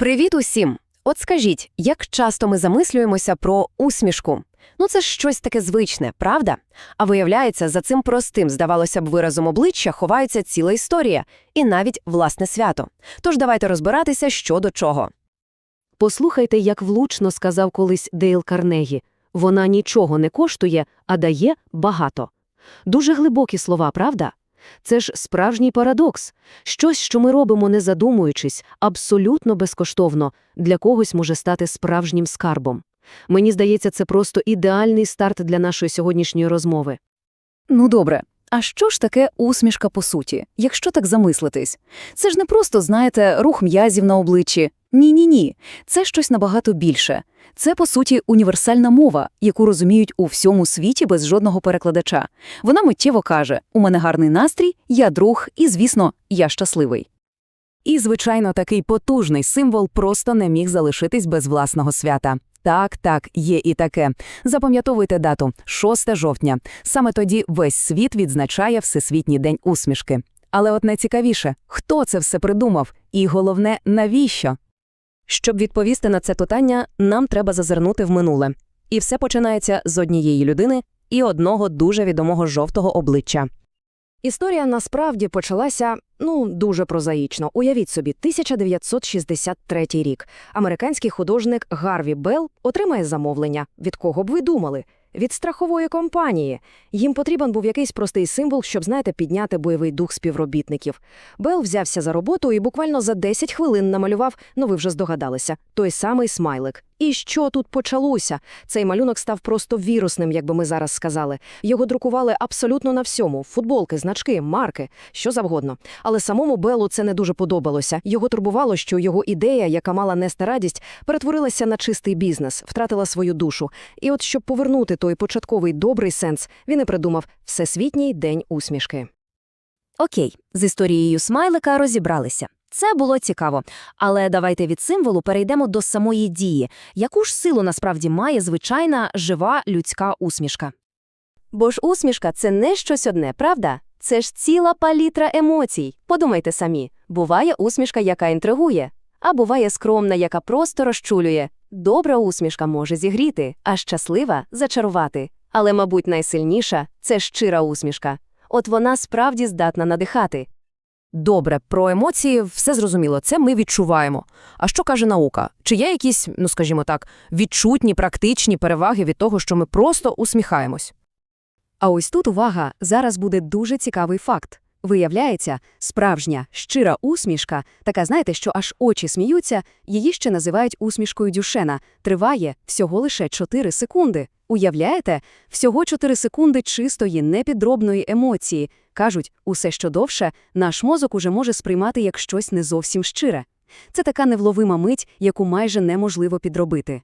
Привіт усім! От скажіть, як часто ми замислюємося про усмішку? Ну це ж щось таке звичне, правда? А виявляється, за цим простим, здавалося б, виразом обличчя ховається ціла історія і навіть власне свято. Тож давайте розбиратися, що до чого. Послухайте, як влучно сказав колись Дейл Карнегі. Вона нічого не коштує, а дає багато. Дуже глибокі слова, правда? Це ж справжній парадокс. Щось, що ми робимо, не задумуючись, абсолютно безкоштовно, для когось може стати справжнім скарбом. Мені здається, це просто ідеальний старт для нашої сьогоднішньої розмови. Ну добре. А що ж таке усмішка по суті, якщо так замислитись? Це ж не просто, знаєте, рух м'язів на обличчі. Ні-ні-ні. Це щось набагато більше. Це, по суті, універсальна мова, яку розуміють у всьому світі без жодного перекладача. Вона миттєво каже: у мене гарний настрій, я друг, і, звісно, я щасливий. І, звичайно, такий потужний символ просто не міг залишитись без власного свята. Так, так, є і таке. Запам'ятовуйте дату 6 жовтня. Саме тоді весь світ відзначає Всесвітній день усмішки. Але от найцікавіше, хто це все придумав? І головне, навіщо? Щоб відповісти на це питання, нам треба зазирнути в минуле. І все починається з однієї людини і одного дуже відомого жовтого обличчя. Історія насправді почалася, ну, дуже прозаїчно. Уявіть собі, 1963 рік. Американський художник Гарві Белл отримає замовлення. Від кого б ви думали? Від страхової компанії. Їм потрібен був якийсь простий символ, щоб, знаєте, підняти бойовий дух співробітників. Бел взявся за роботу і буквально за 10 хвилин намалював, ну ви вже здогадалися, той самий смайлик. І що тут почалося? Цей малюнок став просто вірусним, як би ми зараз сказали. Його друкували абсолютно на всьому: футболки, значки, марки, що завгодно. Але самому Беллу це не дуже подобалося. Його турбувало, що його ідея, яка мала нести радість, перетворилася на чистий бізнес, втратила свою душу. І от щоб повернути той початковий добрий сенс, він і придумав Всесвітній день усмішки. Окей, з історією смайлика розібралися. Це було цікаво. Але давайте від символу перейдемо до самої дії. Яку ж силу насправді має звичайна жива людська усмішка? Бо ж усмішка це не щось одне, правда? Це ж ціла палітра емоцій. Подумайте самі. Буває усмішка, яка інтригує, а буває скромна, яка просто розчулює. Добра усмішка може зігріти, а щаслива зачарувати. Але, мабуть, найсильніша це щира усмішка. От вона справді здатна надихати. Добре, про емоції все зрозуміло, це ми відчуваємо. А що каже наука? Чи є якісь, ну скажімо так, відчутні, практичні переваги від того, що ми просто усміхаємось? А ось тут увага, зараз буде дуже цікавий факт. Виявляється, справжня, щира усмішка, така, знаєте, що аж очі сміються, її ще називають усмішкою Дюшена, триває всього лише 4 секунди. Уявляєте? Всього 4 секунди чистої, непідробної емоції. Кажуть, усе що довше, наш мозок уже може сприймати як щось не зовсім щире. Це така невловима мить, яку майже неможливо підробити.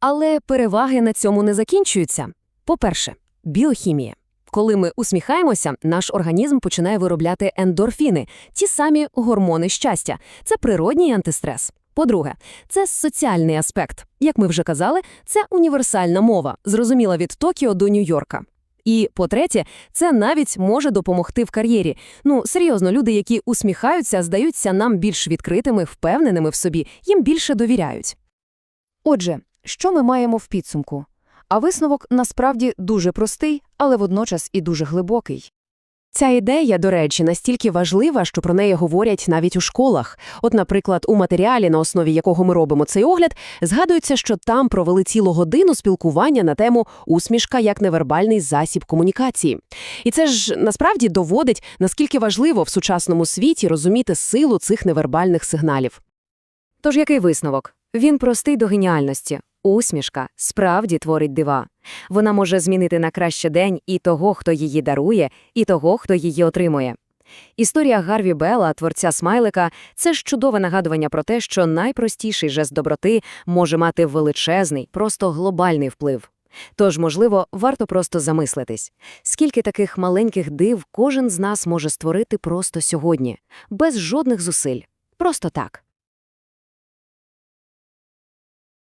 Але переваги на цьому не закінчуються. По-перше, біохімія. Коли ми усміхаємося, наш організм починає виробляти ендорфіни, ті самі гормони щастя. Це природній антистрес. По-друге, це соціальний аспект. Як ми вже казали, це універсальна мова, зрозуміла від Токіо до Нью-Йорка. І по-третє, це навіть може допомогти в кар'єрі. Ну, серйозно, люди, які усміхаються, здаються нам більш відкритими, впевненими в собі, їм більше довіряють. Отже, що ми маємо в підсумку? А висновок насправді дуже простий, але водночас і дуже глибокий. Ця ідея, до речі, настільки важлива, що про неї говорять навіть у школах. От, наприклад, у матеріалі, на основі якого ми робимо цей огляд, згадується, що там провели цілу годину спілкування на тему усмішка як невербальний засіб комунікації. І це ж насправді доводить, наскільки важливо в сучасному світі розуміти силу цих невербальних сигналів. Тож який висновок? Він простий до геніальності. Усмішка справді творить дива. Вона може змінити на краще день і того, хто її дарує, і того, хто її отримує. Історія Гарві Белла, творця смайлика, це ж чудове нагадування про те, що найпростіший жест доброти може мати величезний, просто глобальний вплив. Тож, можливо, варто просто замислитись, скільки таких маленьких див кожен з нас може створити просто сьогодні, без жодних зусиль, просто так.